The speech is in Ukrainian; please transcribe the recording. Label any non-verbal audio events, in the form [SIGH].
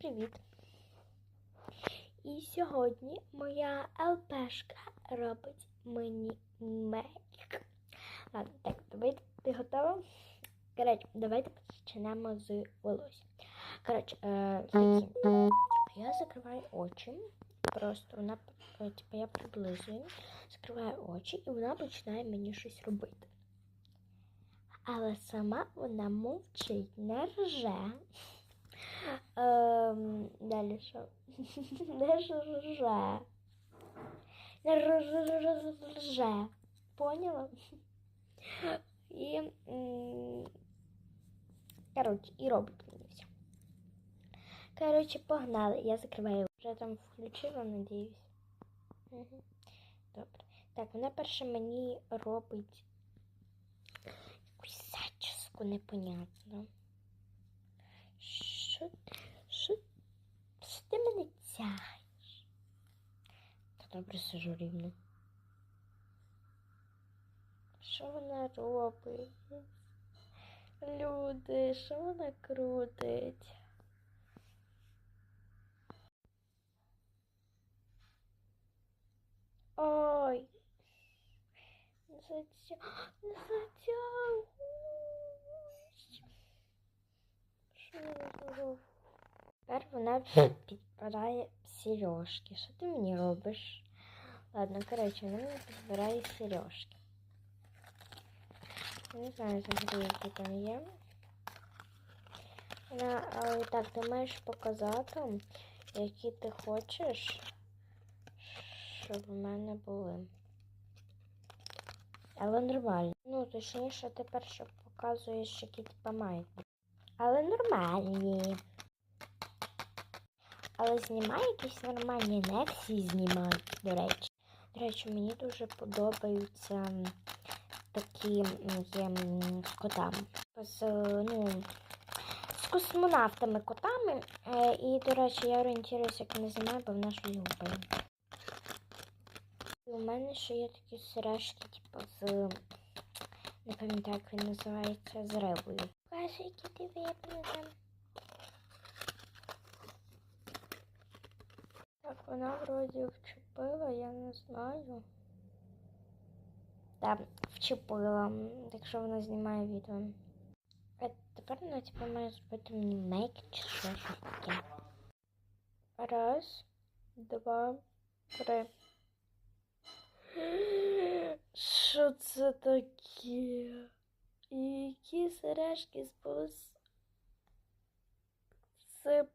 привіт! І сьогодні моя ЛПшка робить мені мейк. Так, давайте ти готова? Коротше, давайте почнемо з волосся. Коротше, е. Я закриваю очі. Просто вона, е, типу, я приблизую, закриваю очі, і вона починає мені щось робити. Але сама вона мовчить, не рже. Ем, далі що? [LAUGHS] Не рже. Не рже. Поняла? І, коротше, і робить мені. Коротше, погнали. Я закриваю. Вже там включила, надіюсь. Добре. Так, вона перше мені робить якусь зачіску непонятно. Що, що, що ти мене тягаєш? Та добре сижу рівно. Що вона робить? Люди, що вона крутить? Ой. Не затя... Не затягуй. Що я зробив? Тепер вона підбирає сережки. Що ти мені робиш? Ладно, коротше, вона мені підбирає сережки. Не знаю взагалі, які там є. Вона, але так, ти маєш показати, які ти хочеш, щоб в мене були. Але нормально. Ну, точніше, ти перше показуєш, які типа мають. Але нормальні. Але знімай якісь нормальні, всі знімають, до речі. До речі, мені дуже подобаються такі є котами. З, е, ну, з космонавтами котами. Е, І, до речі, я орієнтуюся, як не знімаю, бо вона щось губає. І у мене ще є такі сережки, типу, з. Не пам'ятаю, як він називається, з рибою. Каже, які ти виплював. Вона вроді вчепила, я не знаю. Так, вчепила, м, так що вона знімає відео. А тепер вона типу має зробити мені мейк чи що щось таке. Раз, два, три. Що це таке? І які сережки з пос... Це